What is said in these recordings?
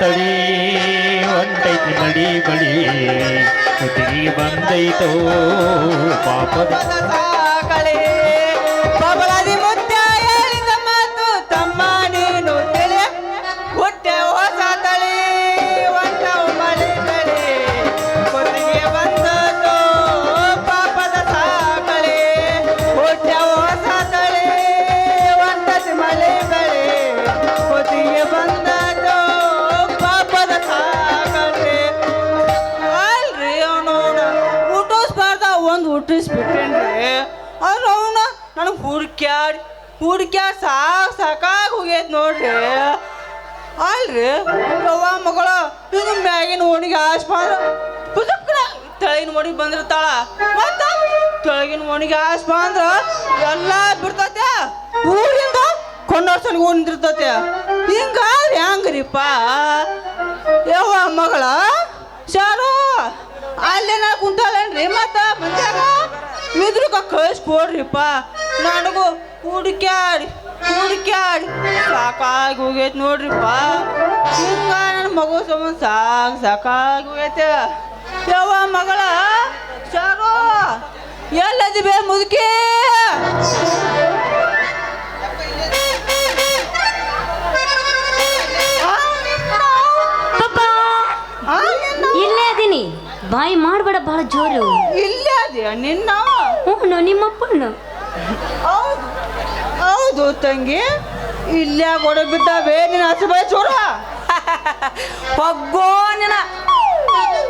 ತಳಿ ಒಂಟೈತಿ ಮಳಿ ಬಳಿ ಕುತ್ತಿಗೆ ಬಂದೈತೋ ಪಾಪದ ಹುಡ್ಕ್ಯಾಡಿ, ಹುಡ್ಕ್ಯಾಡ್ ಸಾಕು ಸಾಕಾಗಿ ಹೋಗೈತೆ ನೋಡ್ರಿ. ಅಲ್ರಿ? ಯವ್ವ ಮಗಳ ಇದು ಮ್ಯಾಗಿನ ಓಣಿಗೆ ಆಸ್ ಬಂದ್ರ ಪುಸ್ತಕನ ತೆಳಗಿನ ಓಣಿಗೆ ಬಂದಿರ್ತಾಳ. ಮತ್ತ ತೆಳಗಿನ ಓಣಿಗೆ ಆಸ್ಪಾ ಅಂದ್ರ ಎಲ್ಲ ಬಿಡ್ತತೆ. ಊರಿಂದ ಕೊಂಡೋರ್ಸನ್ ಊರ್ ನಿಂತಿರ್ತತೆ ಹಿಂಗಾದ್ರೆ ಹೆಂಗ್ರಿಪ್ಪ? ಯವ್ವ ಮಗಳ ಶಾರು ಅಲ್ಲೇನ ಕುಂತಾಳೇನ್ರಿ? ಮತ್ತ ಮಂದ್ಯಾಗ ಕಳ್ಸಿ ಕಳಿಸ್ಕೊಡ್ರಿಪ್ಪ ನನಗೂ ಹುಡುಕ್ಯಾಡಿ ಹುಡುಕ್ಯಾಡಿ. ಸಾಕಾಗಿ ಹೋಗೈತೆ ನೋಡ್ರಿಪ್ಪ. ಹಿಂಗ ನನ್ನ ಮಗು ಸಮ ಸಾಕು ಸಾಕಾಗಿ ಹೋಗೈತೆ ಯಾವ ಮಗಳ ಶಾರು ಎಲ್ಲದಿ ಬೇ ಮುದುಕಿ. ಇಲ್ಲೇ ಅದೀನಿ. ಬಾಯಿ ಮಾಡಬೇಡ ಬಹಳ ಜೋರು. ಇಲ್ಲೇ ಅದೇ ನಿನ್ನ? ಹ್ಞೂ ನಿಮ್ಮಪ್ಪನ. ಹೌದು. ಹೌದು ತಂಗಿ. ಇಲ್ಲೇ ಗೋಡೆ ಬಿದ್ದಾವೆ ನಿನ್ನ ಹಸಿಬಾಯಿ ಚೂರ. ಪಗ್ಗೋ ನಿನ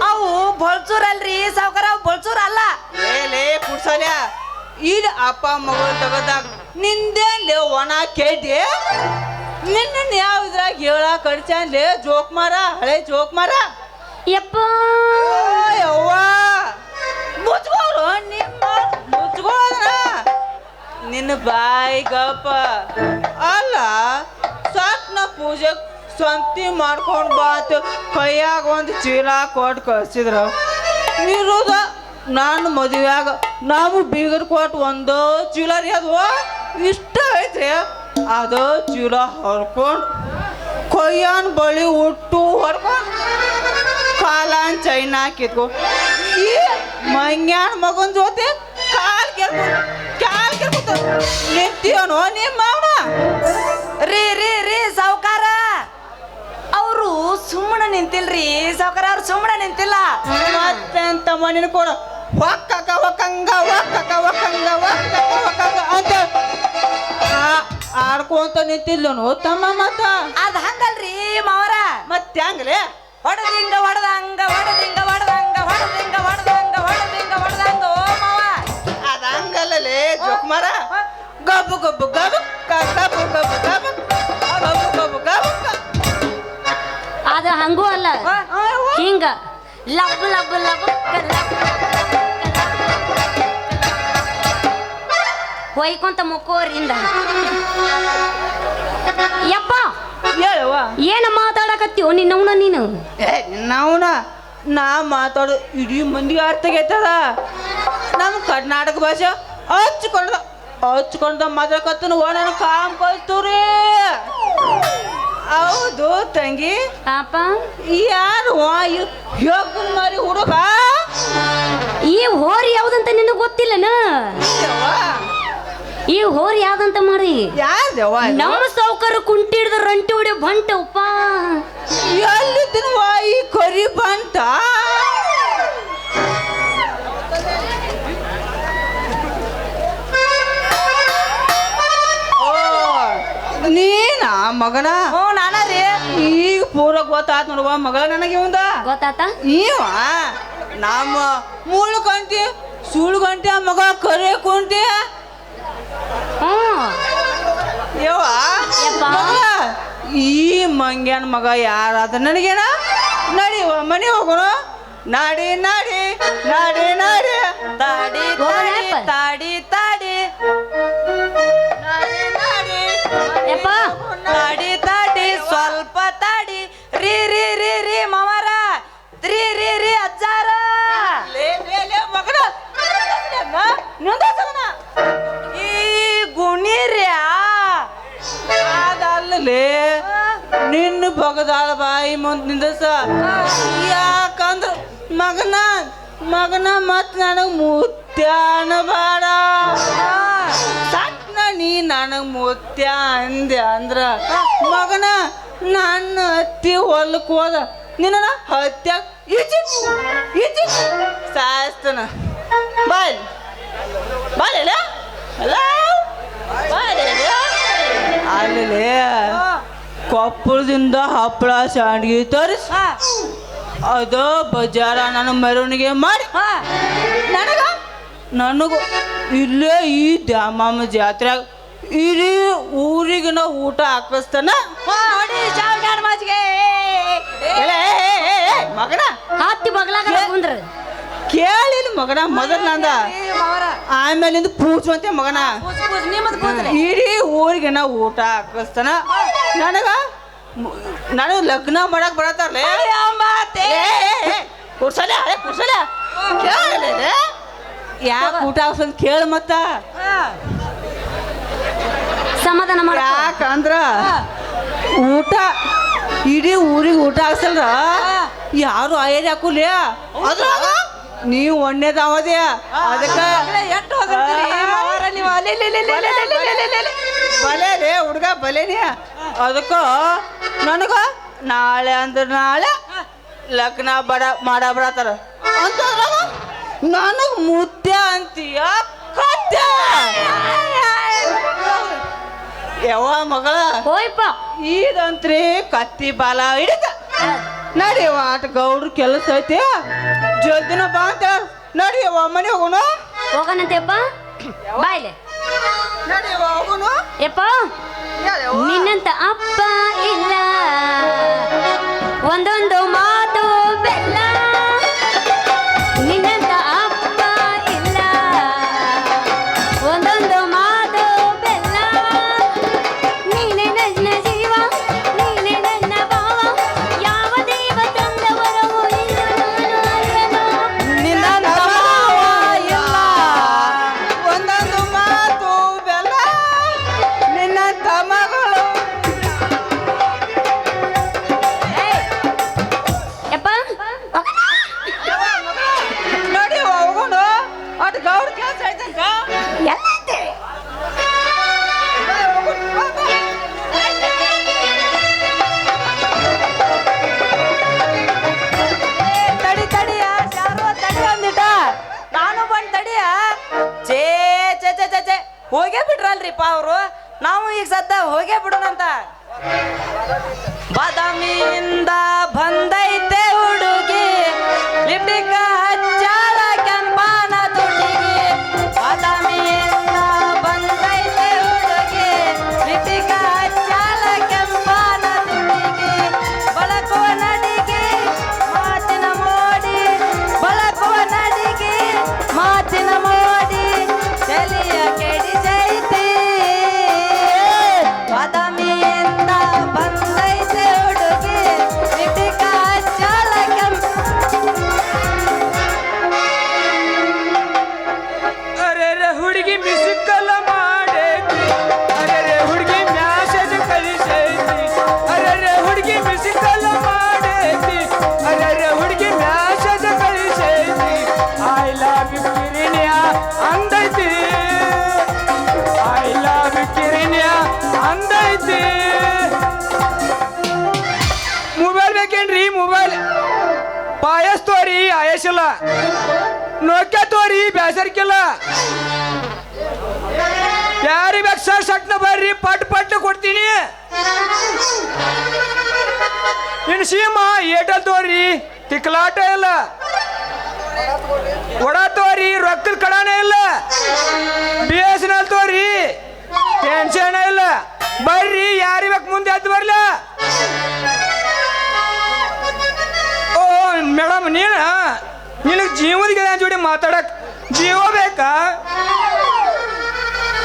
ಅವು ಬಳ್ಸೂರ್ ಅಲ್ರಿ ಸಾವ್ಕಾರ ಅವು ಬಳ್ಸೂರ್ ಅಲ್ಲ ಏಲೇ ಕುಡ್ಸಲ್ಯ ಇಲ್ಲಿ ಅಪ್ಪ ಮಗಳು ತಗದಾಗ ನಿಂದೇನ್ಲೇ ಒಣ ಕೇಳಿ ನಿನ್ನ ಯಾವ್ದ್ರಾಗ ಹೇಳ ಕಡ್ಚಾನ್ಲೇ ಜೋಕ್ ಮಾರ ಹಳೆ ಜೋಕ್ ಮಾರ. ಯಪ್ಪ. ಯವ್ವ ನಿನ್ನ ಬಾಯಿಗಪ್ಪ ಗಪ್ಪ. ಅಲ್ಲ ನಾ ಪೂಜೆ ಸ್ವಂತಿ ಮಾಡ್ಕೊಂಡು ಬಾತು ಕೈಯಾಗ ಒಂದು ಚೀಲ ಕೊಟ್ಟು ಕಳ್ಸಿದ್ರ. ನಿರುದ ನಾನು ಮದುವೆಯಾಗ ನಾವು ಬೀಗರ್ ಕೊಟ್ಟು ಒಂದು ಚೀಲ ರೀ ಅದು. ಇಷ್ಟ ಐತ್ರಿ. ಅದು ಚೀಲ ಹೊರ್ಕೊಂಡು ಕೊಯ್ಯನ್ ಬಳಿ ಉಟ್ಟು ಹೊರ್ಕೊಂಡು ಕಾಲಾನ್ ಚೈನಾ ಹಾಕಿದ್ವು ಈ ಮಂಗ್ಯಾನ್ ಮಗನ ಜೊತೆ ಕಾಲ್ ಕೆರ್ಕೊತ ನಿಂತೀವನೋ ನಿಮ್ಮ ರೀ ರೀ ರೀ ಸಾವ್ಕಾರ. ಅವರು ಸುಮ್ಮನೆ ನಿಂತಿಲ್ರಿ. ಸಾವ್ಕಾರ ಅವ್ರು ಸುಮ್ಮನೆ ನಿಂತಿಲ್ಲ. ಮತ್ತೆಂತ ಮನಿನ ಕೊಡ ಒಕ್ಕಕ ಒಕ್ಕಂಗ ಒಕ್ಕಕ ಒಕ್ಕಂಗ ಒಕ್ಕಕ ಒಕ್ಕಂಗ ಅಂತ ಆಡ್ಕೊಂತ ನಿಂತಿಲ್ಲನು ತಮ್ಮ ಮತ್ತ ಅದ ಹಂಗಲ್ರಿ ಮಾವರ. ಮತ್ತೆ ಹಂಗಲೇ ಹೊಡೆದಂಗ ಹೊಡೆದಿಂಗ ಹೊಡೆದಂಗ ಜೋಕ್ಮಾರ ಗಬ್ಬು ಗಬ್ಬು ಗಬ್ಬು ಗಬ್ಬು ಗಬ್ಬು ಗಬ್ಬು ಗಬ್ಬು ಗಬ್ಬು ಗಬ್ಬು ಅದು ಹಂಗೂ ಅಲ್ಲ ಹಿಂಗ ಲಬ್ ಲಬ್ ಲಬ್ ಹೊಯ್ಕೊಂತ ಮುಕ್ಕೋರಿಂದ ಯಪ್ಪ ಹೇಳುವ ಏನು ಮಾತಾಡಕತ್ತೀವೋ ನಿನ್ನವನ ನೀನು ಏ ನಾವುನ ನಾ ಮಾತಾಡೋ ಇಡೀ ಮಂದಿಗೆ ಅರ್ಥ ಆಗೈತದ ನಮ್ಮ ಕರ್ನಾಟಕ ಭಾಷೆ ಹಚ್ಕೊಂಡ ಹಚ್ಕೊಂಡ ಮಾತಾಡಕತ್ತನ ಓ ನನ್ನ ಕಾಮ್ ಹೌದು ತಂಗಿ. ಪಾಪ ಯಾರು ಯೋಗ ಮರಿ ಹುಡುಗ? ಈ ಹೋರಿ ಯಾವ್ದಂತ ನಿನಗೆ ಗೊತ್ತಿಲ್ಲನ? ಈ ಹೋರಿ ಯಾವ್ದಂತ ಮಾಡಿ ಯಾರ್ದವ ನಮ್ಮ ಸೌಕರ್ಯ ಕುಂಟಿಡ್ದ ರಂಟಿ ಹೊಡೆ ಬಂಟ ಉಪ್ಪ. ಎಲ್ಲಿದ್ದನವ ಈ ಕರಿ ಬಂತ ಮಗನ? ಹ್ಞೂ ನಾನ ರೀ. ಈಗ ಪೂರ ಗೊತ್ತಾತ್ ನೋಡುವ ಮಗಳ ನನಗೆ ಇವಂದ? ಗೊತ್ತಾತ? ನೀವ ನಮ್ಮ ಮುಳ್ಳು ಕಂಟಿ ಸುಳ್ಳು ಗಂಟೆ ಮಗ ಕರೆ ಕುಂಟಿ. ಹ್ಞೂ. ಯವ್ವ? ಯಪ್ಪ. ಮಗಳ, ಈ ಮಂಗ್ಯಾನ ಮಗ ಯಾರಾದ ನನಗೇನ? ನಡಿವ ಮನೆ ಹೋಗೋಣ. ನಾಡಿ ನಾಡಿ ನಾಡಿ ನಾಡಿ. ತಾಡಿ ತಾಡಿ ತಾಡಿ ತಾಡಿ ಒಗದಾಳ ಬಾಯಿ ಮುಂದ್ ನಿಂದಸ. ಯಾಕಂದ್ರ ಮಗನ ಮಗನ ಮತ್ ನನಗ್ ಮುತ್ಯಾನ ಬಾಡ. ಸಟ್ನ ನೀ ನನಗ್ ಮುತ್ಯ ಅಂದೆ ಅಂದ್ರ, ಮಗನ, ನನ್ನ ಹತ್ತಿ ಹೊಲಕ್ ಹೋದ. ನಿನ್ನ ಹತ್ಯ? ಸಾಯ್ಸ್ತನ. ಬಾಯ್. ಬಾಯ್, ಅಲ್ಲ? ಅಲ್ಲಿ? ಕೊಪ್ಪಳದಿಂದ ಹಪ್ಪಳ ಶಾಂಡ್ಗಿ ತರಿಸ. ಅದ ಬಜಾರ ನನ್ನ ಮೆರವಣಿಗೆ ಮಾಡಿ. ನನಗ? ನನಗೂ ಇಲ್ಲೇ ಈ ದ್ಯಾಮಮ್ಮ ಜಾತ್ರೆ ಇಡೀ ಊರಿಗಿನ ಊಟ ಹಾಕಿಸ್ತಾನ ಕೇಳಿನ ಮಗನ. ಹತ್ತಿ ಬಗ್ಲಾಗ ಕುಂದ್ರ. ಕೇಳಿಲ್ಲ ಮಗನ ಮೊದಲು ನಂದ. ಆಮೇಲಿಂದ ಪೂಜುವಂತೆ ಮಗನ. ಇಡೀ ಊರಿಗೆ ನಾವು ಊಟ ಹಾಕಿಸ್ತಾನ ನನಗ ನನಗ ಲಗ್ನ ಮಾಡಕ್ ಬರತ್ತಾರಲೇ ಕುರ್ಸಲ ಕುರ್ಸಲ ಯಾಕೆ ಊಟ ಹಾಕ್ಸಂತ ಕೇಳ ಮತ್ತ ಸಮಾಧಾನ ಮಾಡ ಯಾಕಂದ್ರ ಊಟ ಇಡೀ ಊರಿಗೆ ಊಟ ಹಾಕ್ಸಲ್ರ ಯಾರು ಆಯರ್ ಹಾಕುಲೇ ಅದ್ರಾಗ ನೀವು ಒಣ್ಣೆದಾವದೇ ಅದಕ್ಕ ಬಲೇಲೇ ಹುಡುಗ ಬಲೇನಿ ಅದಕ್ಕ ನನಗ ನಾಳೆ ಅಂದ್ರೆ ನಾಳೆ ಲಗ್ನ ಬಡ ಮಾಡ ಬಡತಾರ ಅಂತ ನನಗ್ ಮುದ್ದೆ ಅಂತೀಯ ಕತ್ಯ. ಯಾವ ಮಗಳ ಹೋಯ್ಪ. ಈದಂತ್ರಿ ಕತ್ತಿ ಬಾಲ ಹಿಡಿದ. ನಡಿಯವ್ವ ಆಟ ಗೌಡ್ರ ಕೆಲಸ ಐತಿ. ಜಲ್ದಿನ ಬಾ ಅಂತ ನಡಿಯವ್ವ ಮನೆ ಹೋಗೋಣ. ಹೋಗನಂತೆಪ್ಪ ಬಾಯ್ಲೆ. ನಡಿಯವ್ವ ಹೋಗೋಣ ಯಪ್ಪ ನಿನ್ನಂತ ಅಪ್ಪ. ಬಾದಾಮಿಯಿಂದ ಬಂದೈತೆ ನೋಕ್ಯ ತೋರಿ, ಬೇಸರಿಕಿಲ್ಲ. ಯಾರಿ ಬೇಕು ಸರ್ ಸಟ್ನ ಬರ್ರಿ, ಪಟ್ ಪಟ್ ಕೊಡ್ತೀನಿ. ಇನ್ನು ಸೀಮ, ಏಟಲ್ ತೋರಿ, ತಿಕ್ಕಲಾಟ ಇಲ್ಲ. ಒಡ ತೋರಿ, ರೊಕ್ಕದ ಕಡಾನೇ ಇಲ್ಲ. ಬಿ ಎಸ್ ಎನ್ ಎಲ್ ತೋರಿ ಟೆನ್ಷನ್ ಇಲ್ಲ. ಬರ್ರಿ ಯಾರಿ ಬೇಕು ಮುಂದೆ ಎದ್ದು ಬರ್ಲ. ಓ, ಮೇಡಮ್, ನೀನ? ನಿನಗೆ ಜೀವದ ಗೆಳೆಯ ಜೋಡಿ ಮಾತಾಡಕ್ ಜೀವ ಬೇಕಾ?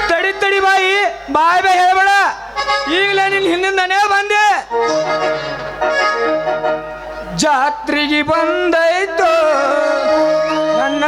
ತಡಿ ತಡಿ ಬಾಯಿ, ಬಾಯ್ ಬಾಯ್ ಹೇಳ್ಬೇಡ. ಈಗಲೇ ನಿನ್ ಹಿಂದಿಂದನೇ ಬಂದೆ. ಜಾತ್ರೆಗೆ ಬಂದೈತು ನನ್ನ